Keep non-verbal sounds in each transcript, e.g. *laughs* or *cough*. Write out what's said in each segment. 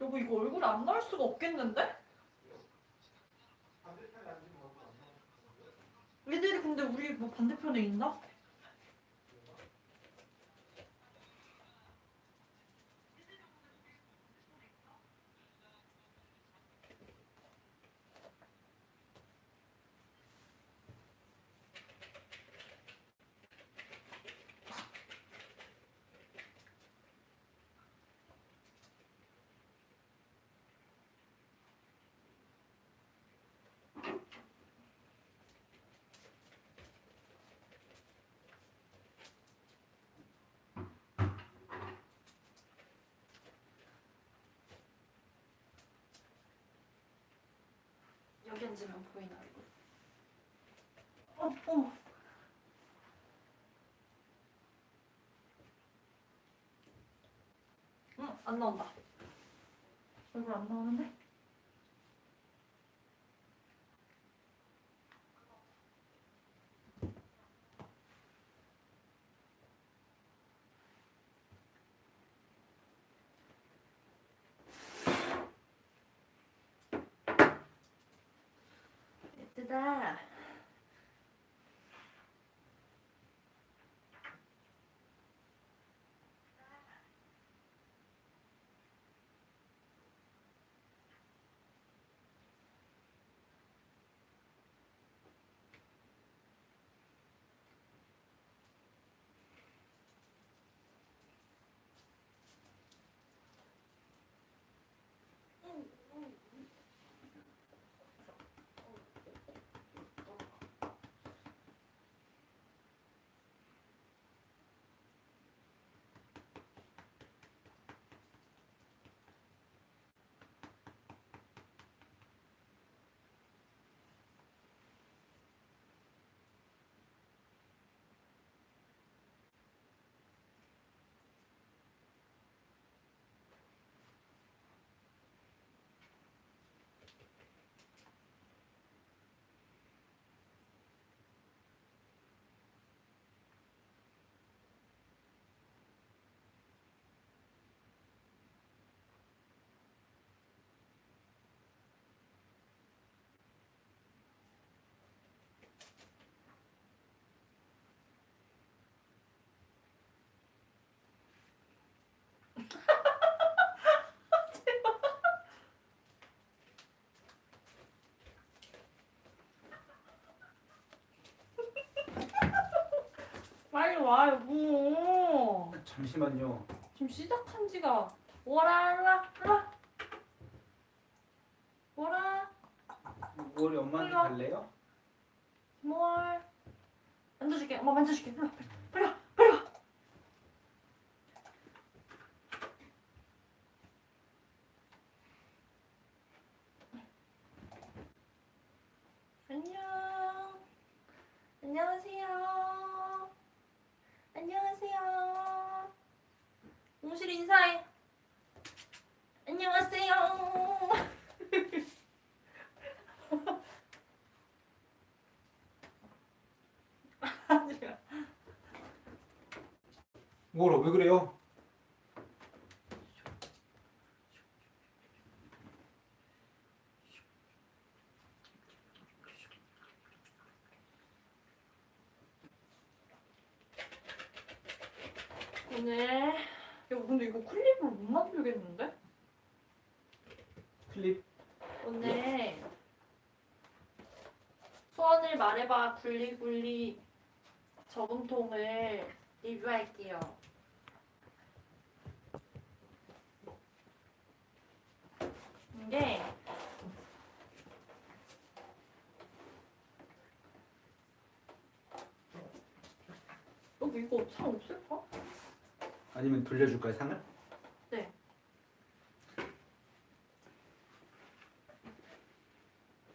여보 이거 얼굴 안 나올 수가 없겠는데? 애들이 근데 우리 뭐 반대편에 있나? 앉으면 보이나 얼굴? 어, 어머. 응, 안 나온다. 얼굴 안 나오는데? 와 여보. 잠시만요. 지금 시작한 지가 오라 일로와 일로와 오라 우리 엄마한테. 갈래요? 뭘 만져줄게 엄마 만져줄게 빨리 와 빨리 와 안녕 안녕하세요 안녕하세요 옹실 인사해 안녕하세요 뭐라 왜 그래요? 오늘 야 근데 이거 클립을 못 만들겠는데? 클립 오늘 소원을 말해봐 굴리굴리 저금통을 리뷰할게요. 이게 여기 이거 상 없을까? 아니면 돌려줄까요 상을?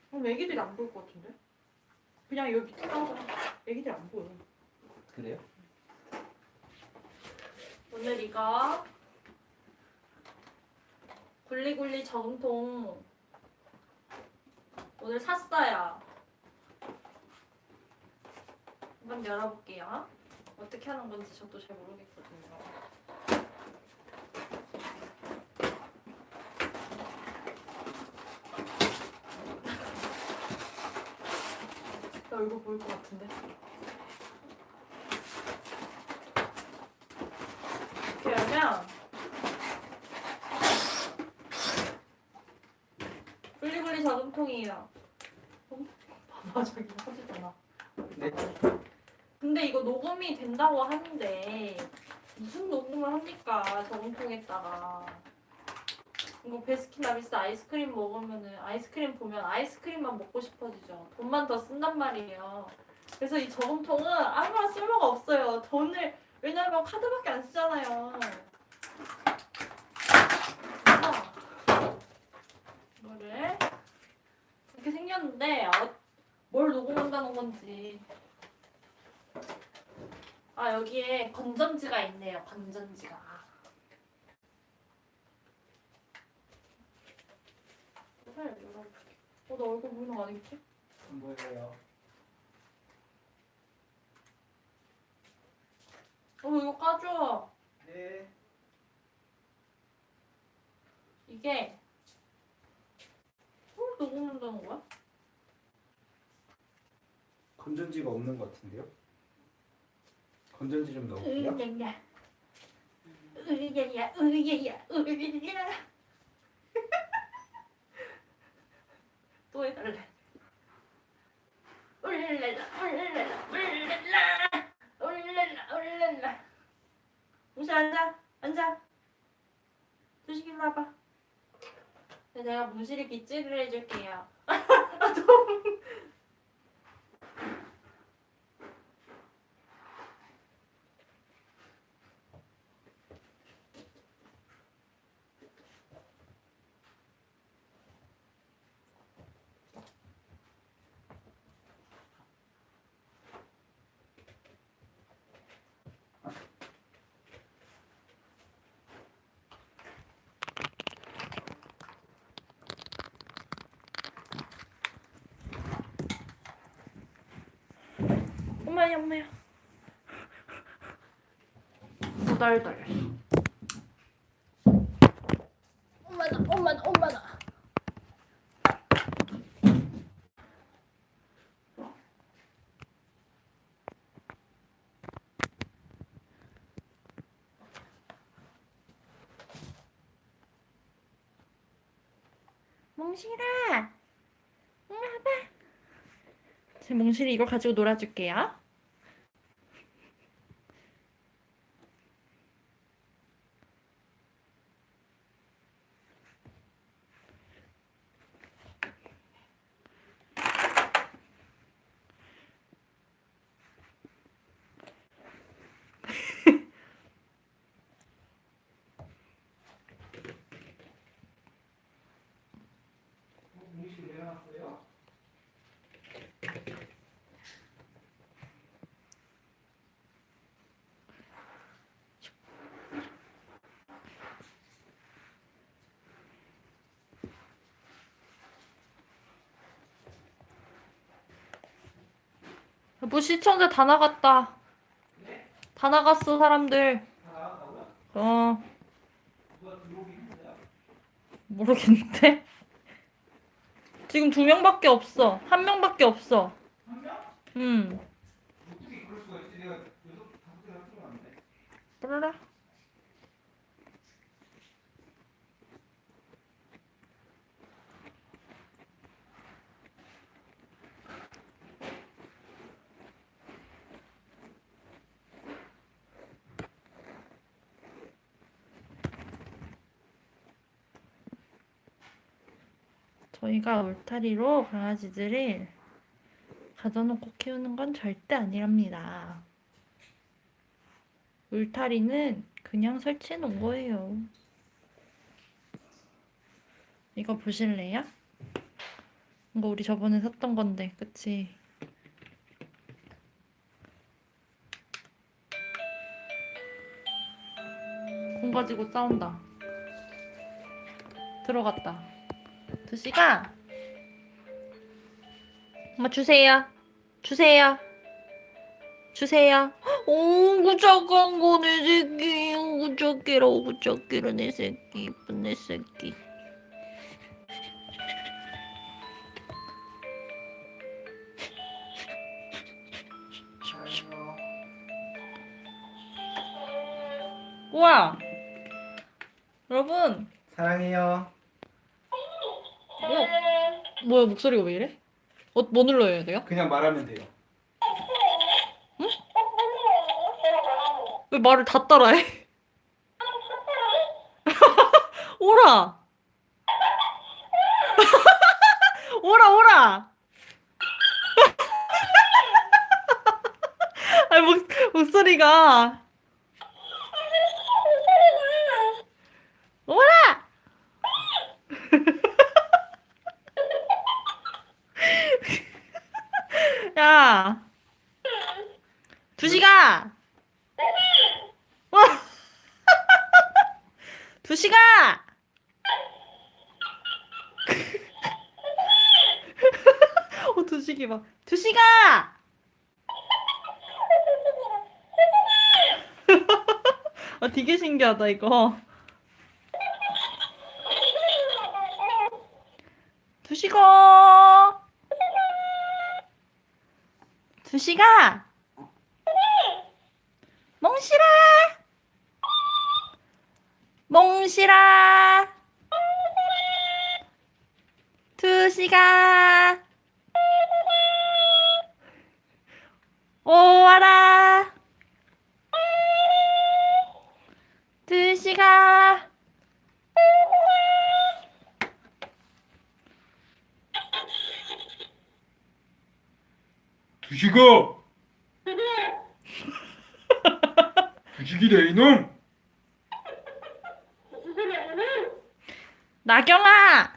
그럼 애기들이 안 보일 것 같은데? 그냥 여기 밑에 가서 애기들이 안 보여. 그래요? 오늘 이거 굴리굴리 저금통 오늘 샀어요. 한번 열어볼게요. 어떻게 하는 건지 저도 잘 모르겠거든요. *laughs* 나 얼굴 보일 것 같은데. 하면 저금통이에요. 어? 봐봐 저기 하지도 네. 근데 이거 녹음이 된다고 하는데 무슨 녹음을 합니까? 저금통에다가. 이거 베스킨라빈스 아이스크림 먹으면은 아이스크림 보면 아이스크림만 먹고 싶어지죠. 돈만 더 쓴단 말이에요. 그래서 이 저금통은 아무런 쓸모가 없어요. 돈을 왜냐면 카드밖에 안 쓰잖아요 그래서 이거를 이렇게 생겼는데 어, 뭘 녹음한다는 건지 아 여기에 건전지가 있네요 건전지가 어나 얼굴 보이는 거 아니겠지? 안 보여요. 어 이거 까줘 네. 이게 뭘 녹음한다는 거야? 건전지가 없는 것 같은데요? 건전지 좀 넣을게요. 으야야. 으야야 으야야 으야야. *laughs* 또 해달래. 울랄라 울랄라 울랄라. 울랄라 울랄라. 무시 앉아 앉아. 조식이 일로 와봐. 네, 내가 무시를 빗질을 해줄게요 *laughs* 아, 너무 엄마야 엄마야. 도달달. 엄마나 엄마나 엄마나 몽실아 일로 와봐. 제 몽실이 이거 가지고 놀아줄게요 뭐 시청자 다 나갔다. 다 나갔어 사람들. 어. 모르겠는데. 지금 두 명밖에 없어. 한 명밖에 없어. 한 명? 음. 몰라. 저희가 울타리로 강아지들을 가둬놓고 키우는 건 절대 아니랍니다. 울타리는 그냥 설치해 놓은 거예요. 이거 보실래요? 이거 우리 저번에 샀던 건데, 그치? 공 가지고 싸운다. 들어갔다. 두시가 엄마 주세요. 주세요. 주세요. 오, 구작한 거내 새끼. 구작기라, 구작기라 내 새끼. 이쁜 내 새끼. 우와. 여러분, 사랑해요. 뭐, 뭐야 목소리가 왜 이래? 어, 뭐 눌러야 돼요? 그냥 말하면 돼요. 왜 말을 다 따라해? *laughs* *laughs* 오라! 오라, 오라! *laughs* 아니, 목, 목소리가. 오라! 두시가! 두시가! 어, *laughs* 두식이 *laughs* 막, 두시가! 아, *laughs* 되게 신기하다, 이거. 두시가! 두시가! 멍실아! 몽실아 두시가 오와라 두시가 두식아! 두식이래 이놈! 나경아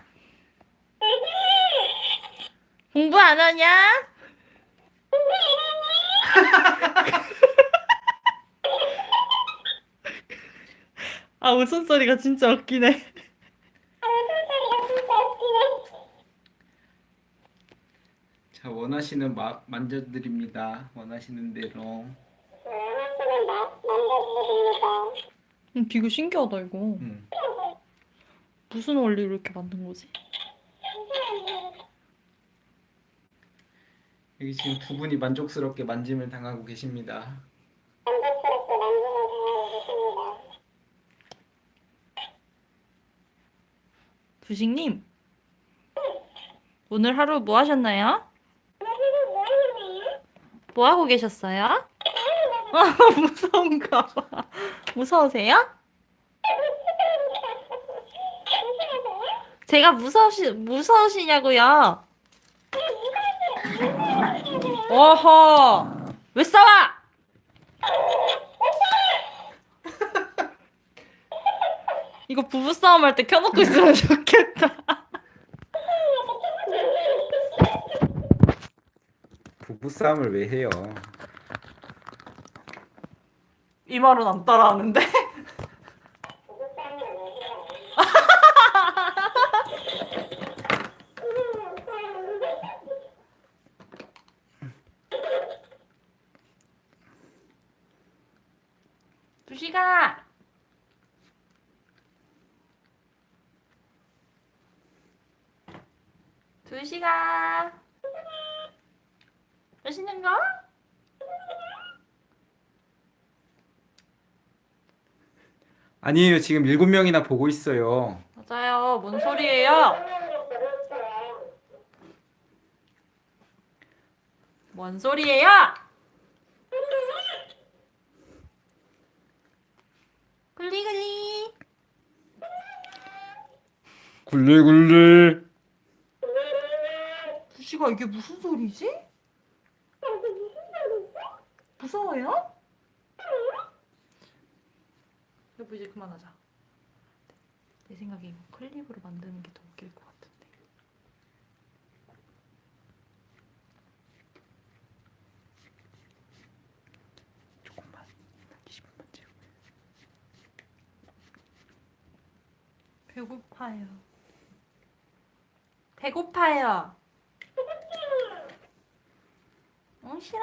공부 안 하냐? *laughs* 아 웃음소리가 진짜 웃기네 자 원하시는 마, 만져드립니다. 원하시는 대로. 음, 되게 신기하다 이거 음. 무슨 원리로 이렇게 만든 거지? 여기 지금 두 분이 만족스럽게 만짐을 당하고 계십니다. 두식님 오늘 하루 뭐 하셨나요? 뭐 하고 계셨어요? 아, *laughs* 무서운가 봐. 무서우세요? 제가 무서우시, 무서우시냐고요? 어허! 왜 싸워? *laughs* 이거 부부싸움 할 때 켜놓고 있으면 좋겠다. 부부 싸움을 왜 해요? 이 말은 안 따라하는데? 두시가 두시가 맛있는 거? 아니에요. 지금 일곱 명이나 보고 있어요. 맞아요. 뭔 소리예요? 뭔 소리예요? 굴리굴리. 굴리굴리. 두시가 이게 무슨 소리지? 무서워요? 여보 이제 그만하자. 내 생각에 이거 클립으로 만드는 게 더 웃길 것 같은데. 조금만 20분만 채우. 배고파요. 배고파요. *laughs* 몽실아.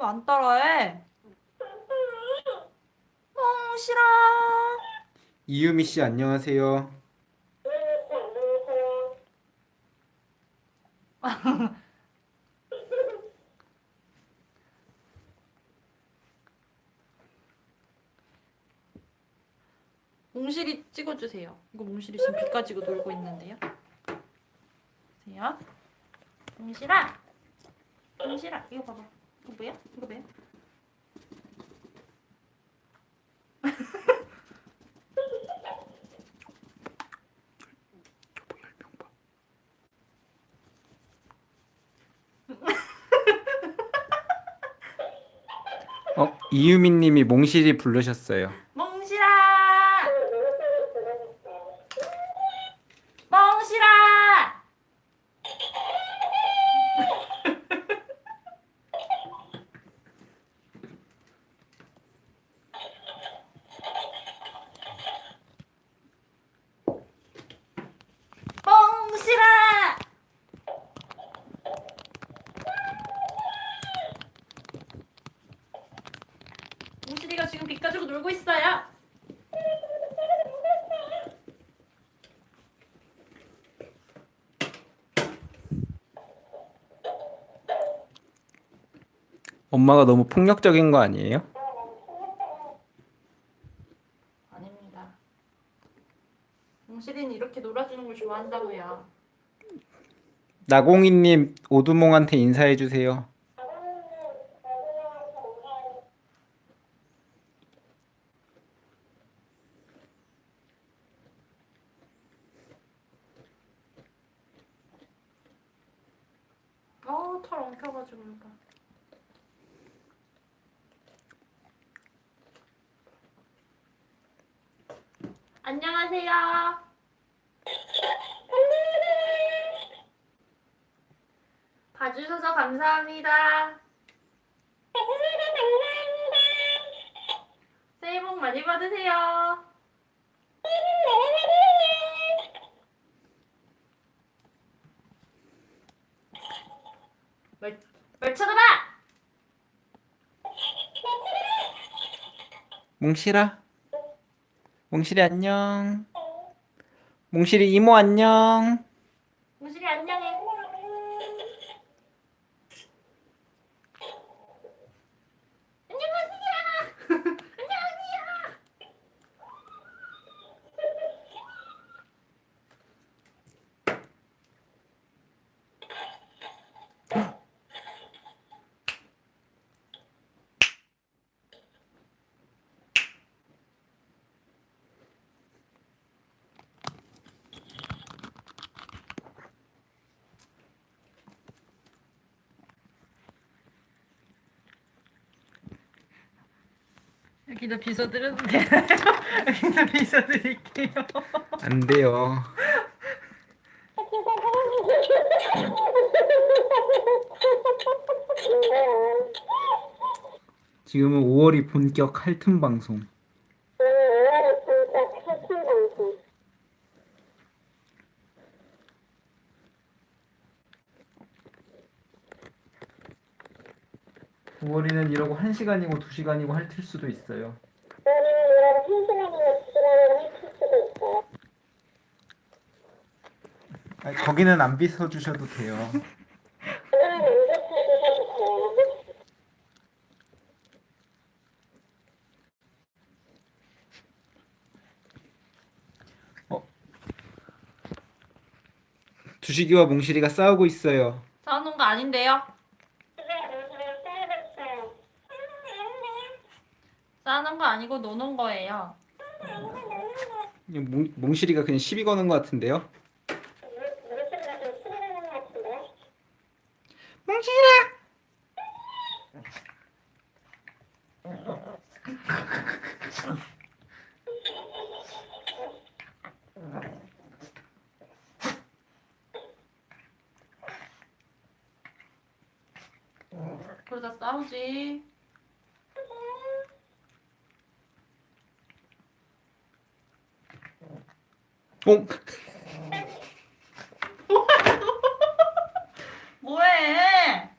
왜 안 따라해? 몽실아. 이유미 씨 안녕하세요. *laughs* 몽실이 찍어주세요. 이거 몽실이 지금 비 가지고 놀고 있는데요. 보세요. 몽실아. 몽실아 이거 봐봐. 이거 뭐야? 이거 뭐야? 어 이유미 님이 몽실이 부르셨어요. 몽실아. 몽실아. 몽실아. 몽실이가 지금 빗 가지고 놀고 있어요. 엄마가 너무 폭력적인 거 아니에요? 아닙니다. 몽실이는 이렇게 놀아주는 걸 좋아한다고요. 나공이 님 오두몽한테 인사해 주세요. 털 엉켜가지고 이거. 안녕하세요. 봐주셔서 감사합니다. 새해 복 많이 받으세요. 말, 말 쳐다봐! 몽실아. 몽실이 안녕. 몽실이 이모 안녕. 무실이 안녕해. 안녕하세요. 안녕하세요. 여기다 빗어드려도 되나요? 여기다 빗어드릴게요. 안 돼요. 지금은 5월이 본격 할튼 방송. 이러고 1시간이고 2시간이고 핥을 수도 있어요. 아니, 거기는 안 빗어주셔도 돼요. 어? 두식이와 몽실이가 싸우고 있어요. 싸우는 거 아닌데요? 싸우는 거 아니고 노는 거예요. 몽, 몽실이가 그냥 시비 거는 것 같은데요? 몽실아! 그러다 싸우지. 뽕. *laughs* 뭐해?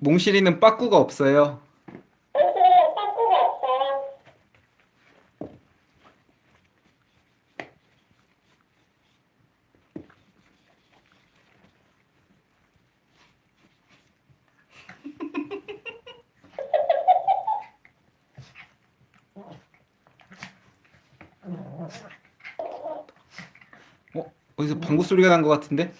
몽실이는 빠꾸가 없어요. 어? 어디서 방구 소리가 난 것 같은데?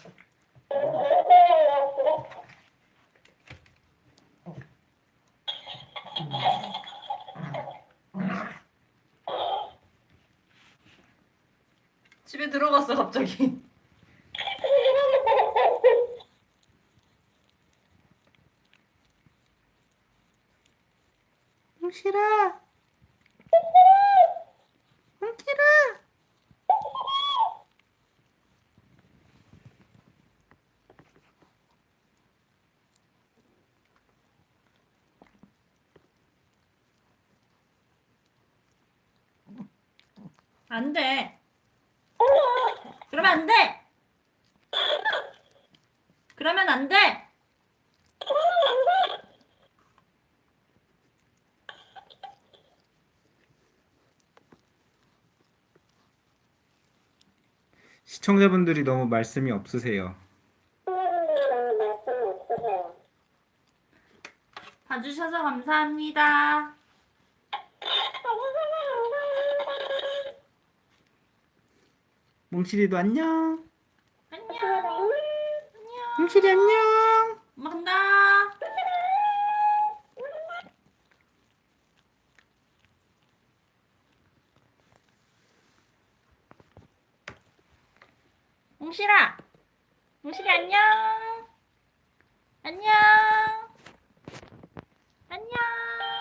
집에 들어갔어 갑자기. 몽실아. 몽실아. 안 돼. 그러면 안 돼. 그러면 안 돼. 시청자분들이 너무 말씀이 없으세요. 봐주셔서 감사합니다. 몽실이도 안녕. 안녕. 안녕. 몽실이 안녕. 엄마 간다. 몽실아. 몽실이 안녕. 안녕. 안녕.